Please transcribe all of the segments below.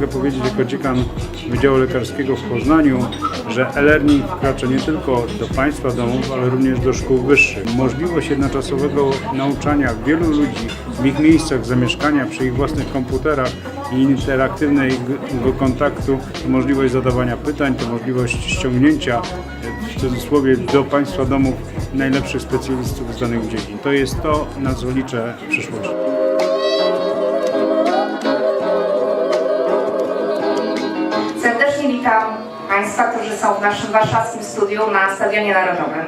mogę powiedzieć jako dziekan Wydziału Lekarskiego w Poznaniu, że e-learning wkracza nie tylko do Państwa domów, ale również do szkół wyższych. Możliwość jednoczasowego nauczania wielu ludzi w ich miejscach zamieszkania przy ich własnych komputerach i interaktywnego kontaktu, to możliwość zadawania pytań, to możliwość ściągnięcia w cudzysłowie do Państwa domów najlepszych specjalistów z danych dziedzin. To jest to, na co liczę w przyszłości. Witam Państwa, którzy są w naszym warszawskim studiu na Stadionie Narodowym.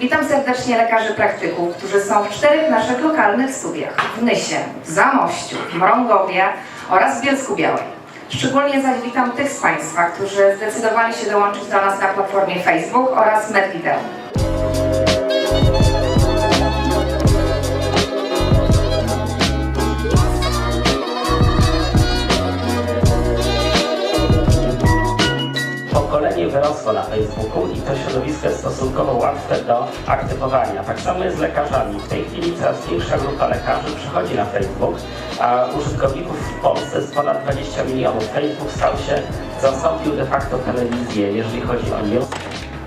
Witam serdecznie lekarzy praktyków, którzy są w czterech naszych lokalnych studiach. W Nysie, w Zamościu, w Mrągowie oraz w Bielsku Białej. Szczególnie zaś witam tych z Państwa, którzy zdecydowali się dołączyć do nas na platformie Facebook oraz MedVideo. Wyrosło na Facebooku i to środowisko jest stosunkowo łatwe do aktywowania. Tak samo jest z lekarzami. W tej chwili coraz większa grupa lekarzy przychodzi na Facebook, a użytkowników w Polsce jest ponad 20 milionów. Facebook stał się, zastąpił de facto telewizję, jeżeli chodzi o news,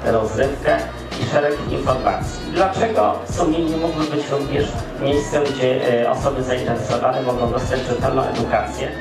rozrywkę i szereg informacji. Dlaczego sumienie mógłby być również miejscem, gdzie e, osoby zainteresowane mogą dostać rzetelną edukację?